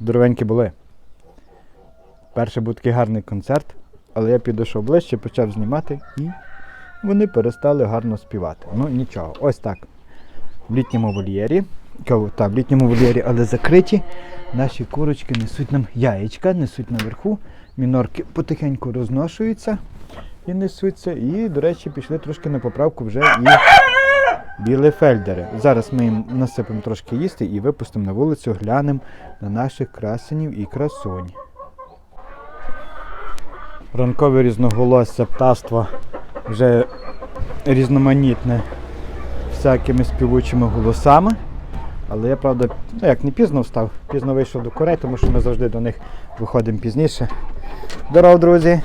Здоровенькі були. Перший був такий гарний концерт, але я підійшов ближче, почав знімати і вони перестали гарно співати. Ну нічого, ось так. В літньому вольєрі, та, в літньому вольєрі, але закриті, наші курочки несуть нам яєчка, несуть наверху, мінорки потихеньку розношуються і несуться. І, до речі, пішли трошки на поправку вже і білефельдери. Зараз ми їм насипемо трошки їсти і випустимо на вулицю, глянемо на наших красенів і красунь. Ранкове різноголосся птаства вже різноманітне всякими співучими голосами. Але я, правда, ну як не пізно встав, пізно вийшов до курей, тому що ми завжди до них виходимо пізніше. Здоров, друзі!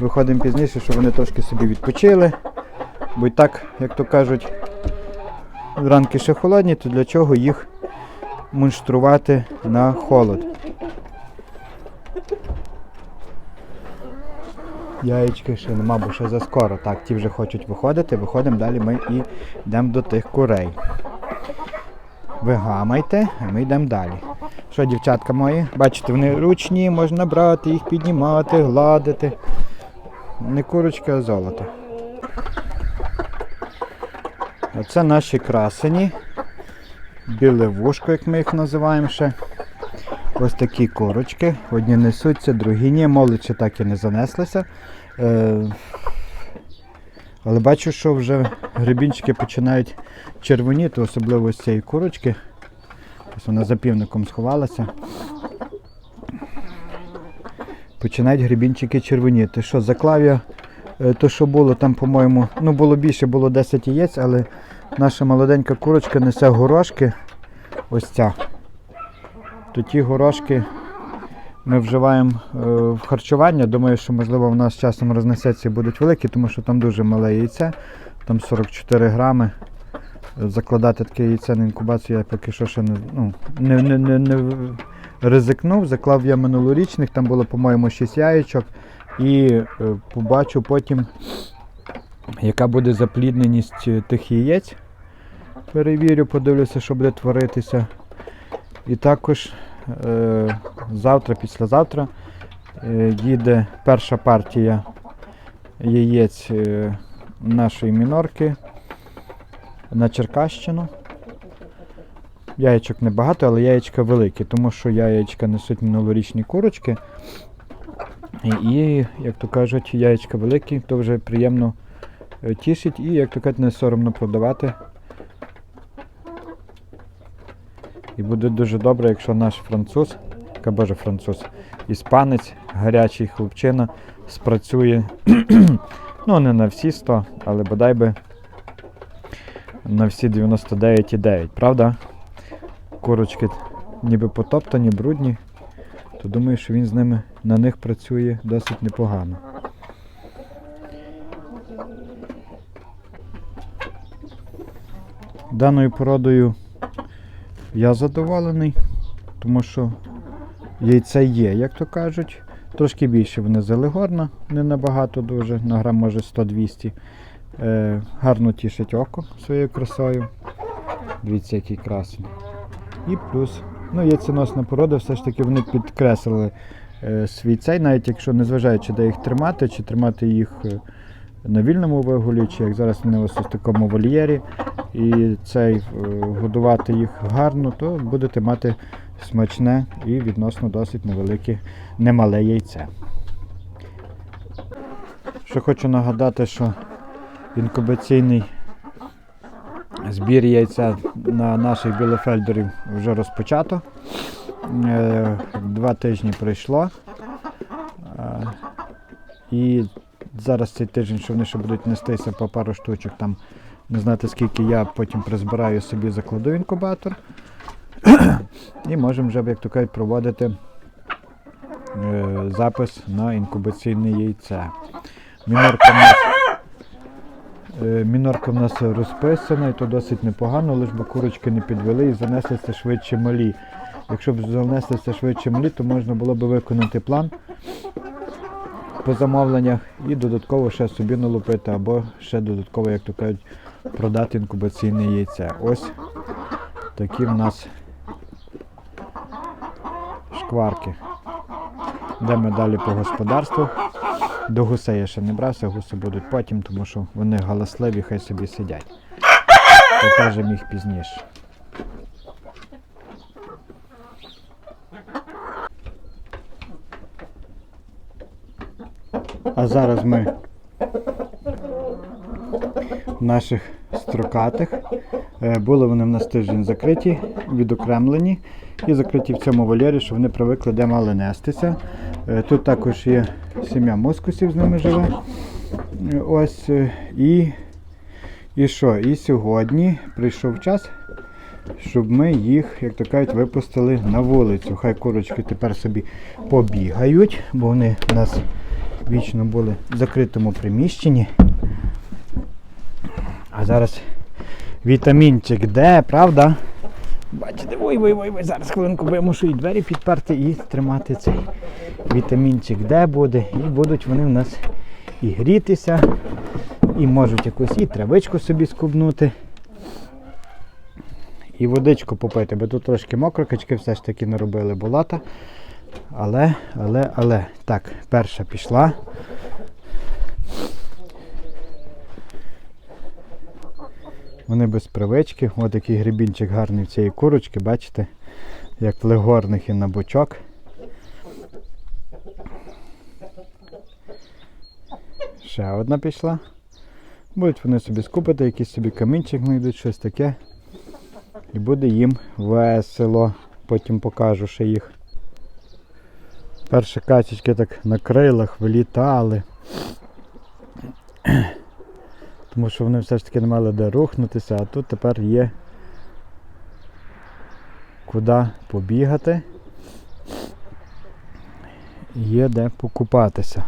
Виходимо пізніше, щоб вони трошки собі відпочили. Бо і так, як то кажуть, ранки ще холодні, то для чого їх мунштрувати на холод? Яєчки ще нема, бо ще заскоро. Так, ті вже хочуть виходити, виходимо далі ми і йдемо до тих курей. Ви гамайте, а ми йдемо далі. Що, дівчатка мої? Бачите, вони ручні, можна брати, їх піднімати, гладити. Не курочки, а золото. Оце наші красені. Біле вушко, як ми їх називаємо ще. Ось такі корочки. Одні несуться, другі ні. Молодь ще так і не занеслися. Е, але бачу, що вже грибінчики починають червоніти, особливо з цієї курочки. Ось вона за півником сховалася. Починають грибінчики червоніти. Що, заклав я то, що було там, по-моєму, ну було більше, було 10 яєць, але наша молоденька курочка несе горошки. Ось ця. То ті горошки ми вживаємо е, в харчування. Думаю, що можливо в нас часом рознесеться будуть великі, тому що там дуже мале яйце, там 44 грами. Закладати таке яйце на інкубацію я поки що ще не, ну, не, не, не, не ризикнув. Заклав я минулорічних, там було, по-моєму, 6 яєчок. І е, побачу потім, яка буде заплідненість е, тих яєць. Перевірю, подивлюся, що буде творитися. І також е, завтра, післязавтра е, їде перша партія яєць е, нашої мінорки на Черкащину. Яєчок небагато, але яєчка великі, тому що яєчка несуть минулорічні курочки. І, як то кажуть, яєчка великі, то вже приємно е, тішить і, як то кажуть, не соромно продавати. І буде дуже добре, якщо наш француз, боже француз, іспанець, гарячий хлопчина спрацює, ну не на всі 100, але бодай би на всі 99,9, правда? Курочки ніби потоптані, брудні, то думаю, що він з ними на них працює досить непогано. Даною породою я задоволений, тому що яйця є, як то кажуть. Трошки більше вони залегорна, не набагато дуже, на грам може 100-200. Е, гарно тішить око своєю красою. Дивіться, який красний. І плюс, ну, яйценосна порода, все ж таки вони підкреслили е, свій цей, навіть якщо незважаючи, де їх тримати, чи тримати їх е, на вільному вигулі, чи як зараз вони ось у такому вольєрі, і цей е, годувати їх гарно, то будете мати смачне і відносно досить невелике, немале яйце. Що хочу нагадати, що інкубаційний збір яйця на наших білофельдерів вже розпочато. Е, Два тижні пройшло. Е, І зараз цей тиждень, що вони ще будуть нестися по пару штучок, там не знати скільки я потім призбираю собі, закладу інкубатор. І можемо вже, як то кажуть, проводити е, запис на інкубаційне яйце. Мінорка нас, мінорка в нас розписана, і то досить непогано, лише бо курочки не підвели і занеслися швидше малі. Якщо б занеслися швидше малі, то можна було б виконати план по замовленнях і додатково ще собі налупити, або ще додатково, як то кажуть, продати інкубаційне яйце. Ось такі в нас шкварки. Йдемо далі по господарству. До гусей я ще не брався, гуси будуть потім, тому що вони галасливі, хай собі сидять. Покажемо їх пізніше. А зараз ми в наших строкатих. Е, Були вони в нас тиждень закриті, відокремлені і закриті в цьому вольєрі, що вони привикли, де мали нестися. Е, Тут також є сім'я мускусів з ними живе. Ось е, і, і що? І сьогодні прийшов час, щоб ми їх, як то кажуть, випустили на вулицю. Хай курочки тепер собі побігають, бо вони у нас вічно були в закритому приміщенні. А зараз вітамінчик Д, правда? Бачите, ой, ой, ой, ой, зараз хвилинку, бо я мушу і двері підперти і тримати цей вітамінчик Д буде. І будуть вони в нас і грітися, і можуть якусь і травичку собі скубнути. І водичку попити, бо тут трошки мокро, качки все ж таки наробили болота. Але, але, але. Так, перша пішла. Вони без привички. Ось такий грибінчик гарний в цієї курочки, бачите, як в легорних і на бочок. Ще одна пішла. Будуть вони собі скупити, якийсь собі камінчик знайдуть, щось таке. І буде їм весело. Потім покажу ще їх. Перші качечки так на крилах вилітали. Тому що вони все ж таки не мали де рухнутися, а тут тепер є куди побігати. Є де покупатися.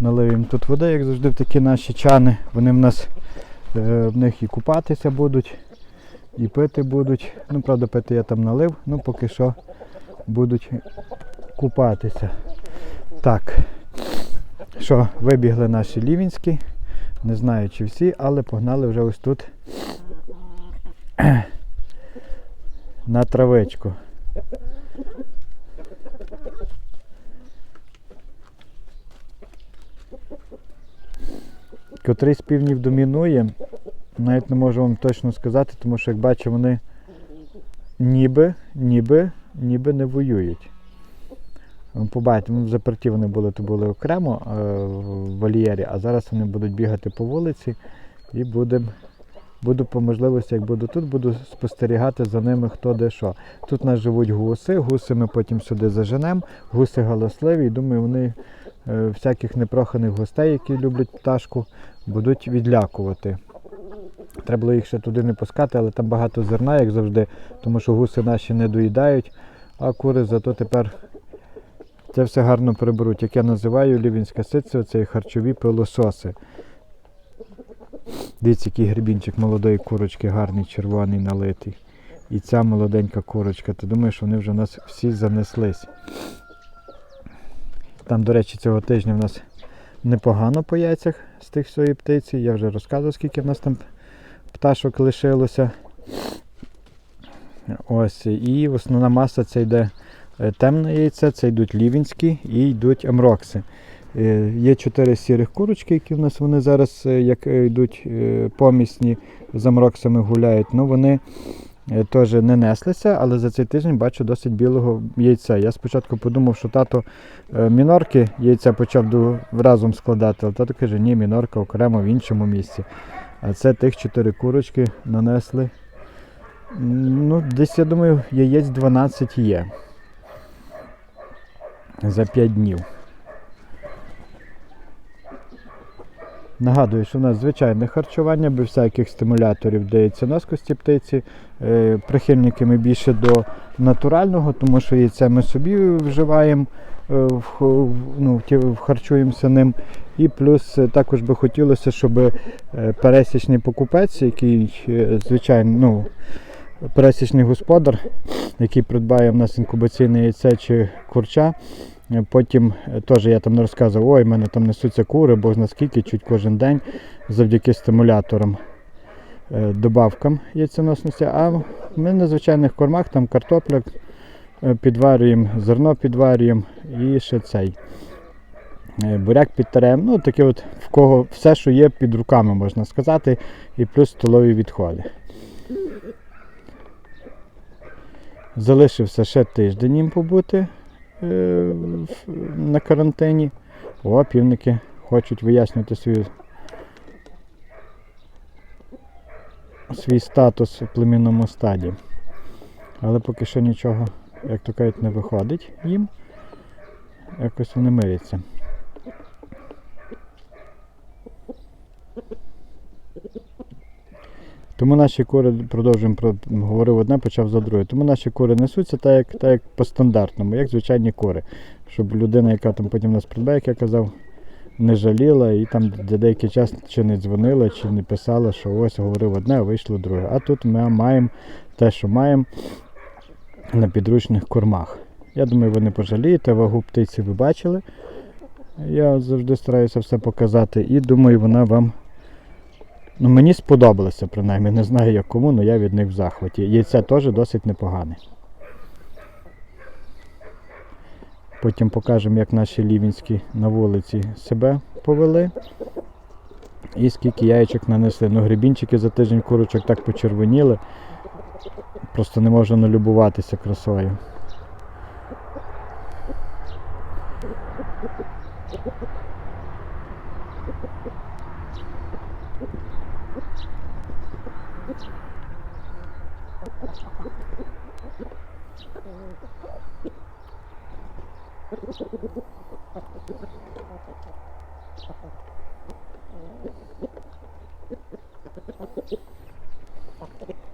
Налив їм тут води, як завжди, в такі наші чани. Вони в нас е, в них і купатися будуть, і пити будуть. Ну, правда, пити я там налив, ну поки що будуть купатися. Так. Що, вибігли наші лівінські. Не знаю чи всі, але погнали вже ось тут на травичку. Котрий з півнів домінує, навіть не можу вам точно сказати, тому що як бачу, вони ніби, ніби, ніби не воюють. Побачите, в заперті вони були, то були окремо е, в вольєрі, а зараз вони будуть бігати по вулиці і будем, буду по можливості, як буду тут, буду спостерігати за ними хто де що. Тут у нас живуть гуси, гуси ми потім сюди заженемо, гуси галасливі, і думаю, вони е, всяких непроханих гостей, які люблять пташку, будуть відлякувати. Треба було їх ще туди не пускати, але там багато зерна, як завжди, тому що гуси наші не доїдають, а кури зато тепер це все гарно приберуть. Як я називаю лівінська ситця, це харчові пилососи. Дивіться, який грибінчик молодої курочки, гарний, червоний, налитий. І ця молоденька курочка. Ти думаєш, вони вже у нас всі занеслись. Там, до речі, цього тижня в нас непогано по яйцях з тих всієї птиці. Я вже розказував, скільки в нас там пташок лишилося. Ось, і основна маса це йде е, темне яйце, це йдуть лівінські і йдуть амрокси. Е, Є чотири сірих курочки, які в нас вони зараз е, як е, йдуть помісні з амроксами гуляють. Ну вони теж не неслися, але за цей тиждень бачу досить білого яйця. Я спочатку подумав, що тато мінорки яйця почав разом складати, але тато каже, ні, мінорка окремо в іншому місці. А це тих чотири курочки нанесли. Ну, десь я думаю, яєць 12 є. За 5 днів. Нагадую, що в нас звичайне харчування, без всяких стимуляторів дається носкості птиці. Е, Прихильники ми більше до натурального, тому що яйце ми собі вживаємо, е, ну, харчуємося ним. І плюс е, також би хотілося, щоб пересічний покупець, який звичайно, ну, пересічний господар, який придбає в нас інкубаційне яйце чи курча. Потім е, теж я там не розказував, ой, в мене там несуться кури, бо наскільки чуть кожен день завдяки стимуляторам, е, добавкам яйценосності. А ми на звичайних кормах, там картопля, е, підварюємо, зерно підварюємо і ще цей. Буряк підтарем. Ну, таке от в кого все, що є під руками, можна сказати, і плюс столові відходи. Залишився ще тиждень їм побути на карантині. О, півники хочуть вияснити свою, свій статус у племінному стаді. Але поки що нічого, як то кажуть, не виходить їм. Якось вони миряться. Тому наші кури, продовжуємо про говорив одне, почав за друге. Тому наші кури несуться так, як, так як по стандартному, як звичайні кури. Щоб людина, яка там потім нас придбає, як я казав, не жаліла і там де деякий час чи не дзвонила, чи не писала, що ось говорив одне, а вийшло друге. А тут ми маємо те, що маємо на підручних кормах. Я думаю, ви не пожалієте, вагу птиці ви бачили. Я завжди стараюся все показати і думаю, вона вам. Ну, мені сподобалося, принаймні. Не знаю як кому, але я від них в захваті. Яйця теж досить непогане. Потім покажемо, як наші лівінські на вулиці себе повели. І скільки яєчок нанесли. Ну, грибінчики за тиждень курочок так почервоніли. Просто не можу налюбуватися красою.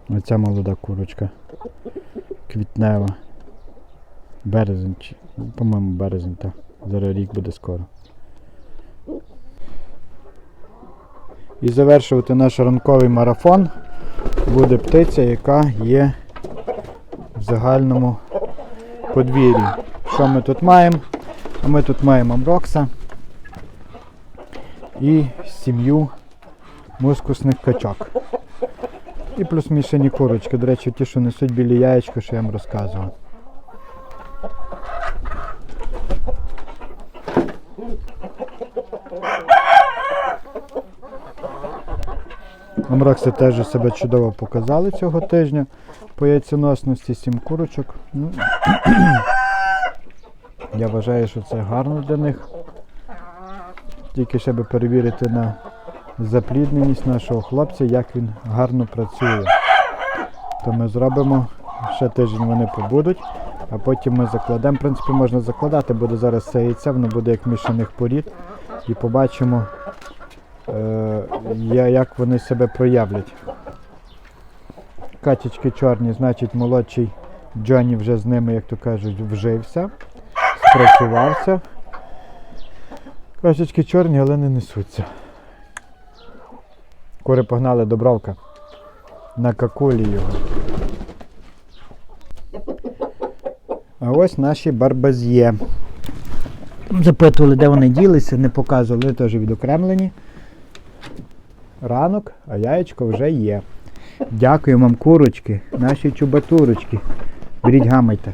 Оця молода курочка. Квітнева. Березень. По-моєму, березень, так. Зараз рік буде скоро. І завершувати наш ранковий марафон буде птиця, яка є загальному подвір'ї. Що ми тут маємо? А Ми тут маємо амрокса і сім'ю мускусних качок. І плюс мішані курочки. До речі, ті, що несуть білі яєчка, що я вам розказував. Амрокси теж себе чудово показали цього тижня по яйценосності, сім курочок. Ну, я вважаю, що це гарно для них. Тільки ще би перевірити на заплідненість нашого хлопця, як він гарно працює. То ми зробимо, ще тиждень вони побудуть, а потім ми закладемо. В принципі, можна закладати, буде зараз це яйця, воно буде як мішаних порід. І побачимо, як вони себе проявлять. Катічки чорні, значить молодший Джонні вже з ними, як то кажуть, вжився, спрацювався. Качечки чорні, але не несуться. Кури погнали до бровка. На какулі його. А ось наші барбазє. Запитували, де вони ділися, не показували, теж відокремлені. Ранок, а яєчко вже є. Дякую вам, курочки, наші чубатурочки. Беріть гамайте.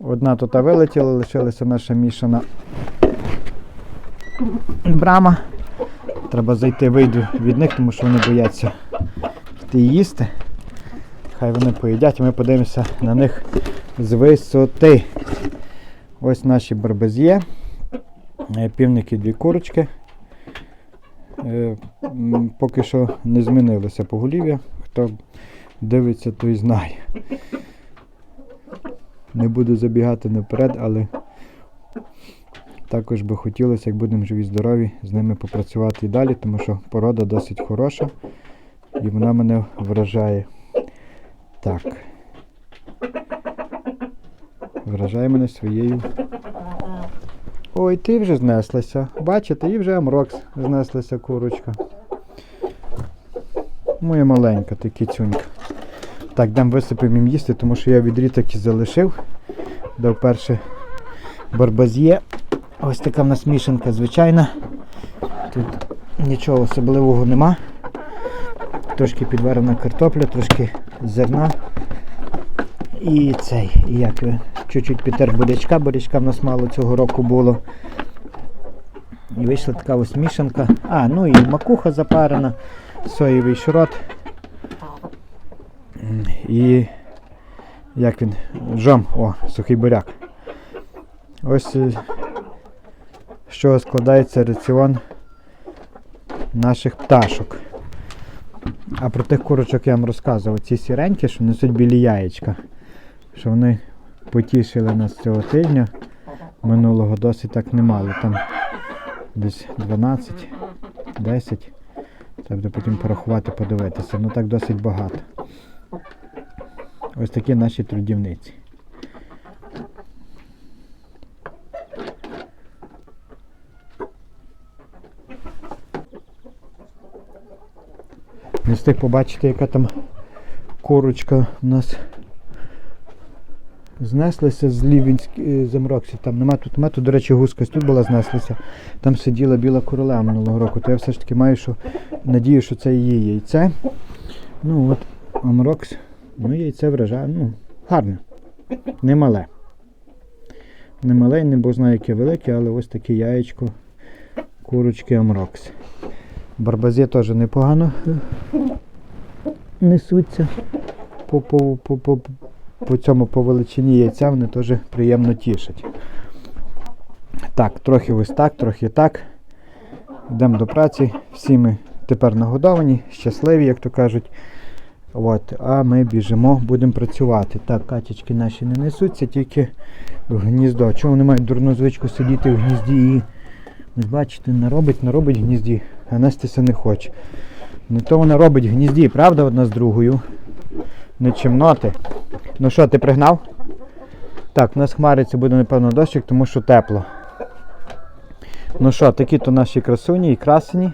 Одна тут вилетіла, лишилася наша мішана брама. Треба зайти, вийду від них, тому що вони бояться йти їсти. Хай вони поїдять, і ми подивимося на них з висоти. Ось наші барбазє. Е, Півники дві курочки. Е, Поки що не змінилося поголів'я. Хто дивиться, той знає. Не буду забігати наперед, але також би хотілося, як будемо живі здорові, з ними попрацювати і далі, тому що порода досить хороша і вона мене вражає. Так. Вражає мене своєю. Ой, ти вже знеслася. Бачите, і вже Амрокс знеслася курочка. Моя маленька, ти кицюнька. Так, дам висипемо їм їсти, тому що я відрі таки залишив. Дав перше барбазє. Ось така в нас мішанка звичайна. Тут нічого особливого нема. Трошки підварена картопля, трошки зерна І цей, як е, чуть-чуть підтер бурячка, бурячка в нас мало цього року було. І вийшла така ось мішанка. А, ну і макуха запарена, соєвий шрот. І як він? Жом, о, сухий буряк. Ось е, з чого складається раціон наших пташок. А про тих курочок я вам розказував. Ці сіренькі, що несуть білі яєчка. Що вони потішили нас цього тижня. Минулого досить так немало. Там десь 12, 10. Треба потім порахувати, подивитися. Ну так досить багато. Ось такі наші трудівниці. Не встиг побачити, яка там курочка у нас знеслася з Лівінської замроксі. Там нема тут. Тут, до речі, гуска тут була знеслася. Там сиділа біла королева минулого року. То я все ж таки маю що, надію, що це її яйце. Ну от, Амрокс. Ну, яйце вражає. Ну, гарне. Не мале. Не бо знаю, яке велике, але ось таке яєчко курочки Амрокс. Барбази теж непогано е, несуться по, по, по, по, по цьому по величині яйця вони теж приємно тішать. Так, трохи ось так, трохи так. Йдемо до праці. Всі ми тепер нагодовані, щасливі, як то кажуть. От, а ми біжимо, будемо працювати. Так, качечки наші не несуться, тільки в гніздо. Чому вони мають дурну звичку сидіти в гнізді і Ось бачите, наробить, наробить в гнізді, а нестися не хоче. Не то вона робить гнізді, правда, одна з другою. Не чимноти. Ну що, ти пригнав? Так, у нас хмариться буде, напевно, дощик, тому що тепло. Ну що, такі то наші красуні і красені.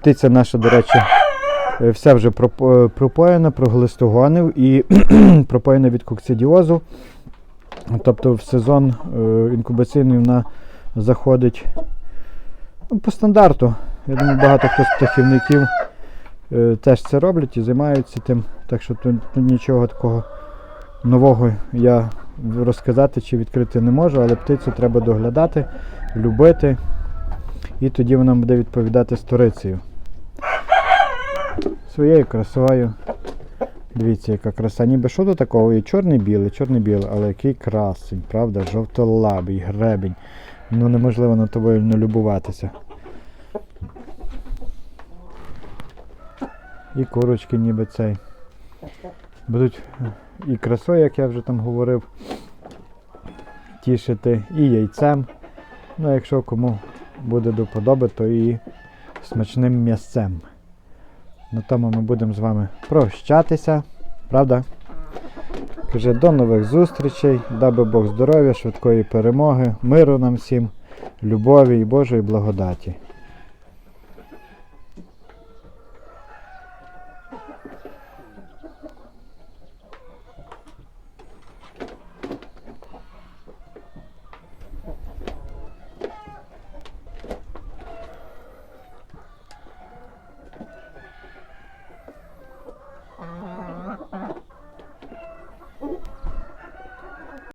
Птиця наша, до речі, е, вся вже е, пропоєна, проглистогонив і пропоєна від коксидіозу. Тобто в сезон е, інкубаційний вона заходить Ну, по стандарту. Я думаю, багато хто з птахівників теж це роблять і займаються тим. Так що тут, нічого такого нового я розказати чи відкрити не можу, але птицю треба доглядати, любити. І тоді вона буде відповідати сторицею. Своєю красою. Дивіться, яка краса. Ніби що до такого? І чорний-білий, чорний-білий, але який красень, правда? Жовтолабий, гребень. Ну неможливо над тобою не любуватися. І курочки ніби цей. Будуть і красою, як я вже там говорив, тішити, і яйцем. Ну, а якщо кому буде до подоби, то і смачним м'ясцем. На тому ми будемо з вами прощатися, правда? Каже, до нових зустрічей, даби Бог здоров'я, швидкої перемоги, миру нам всім, любові і Божої благодаті.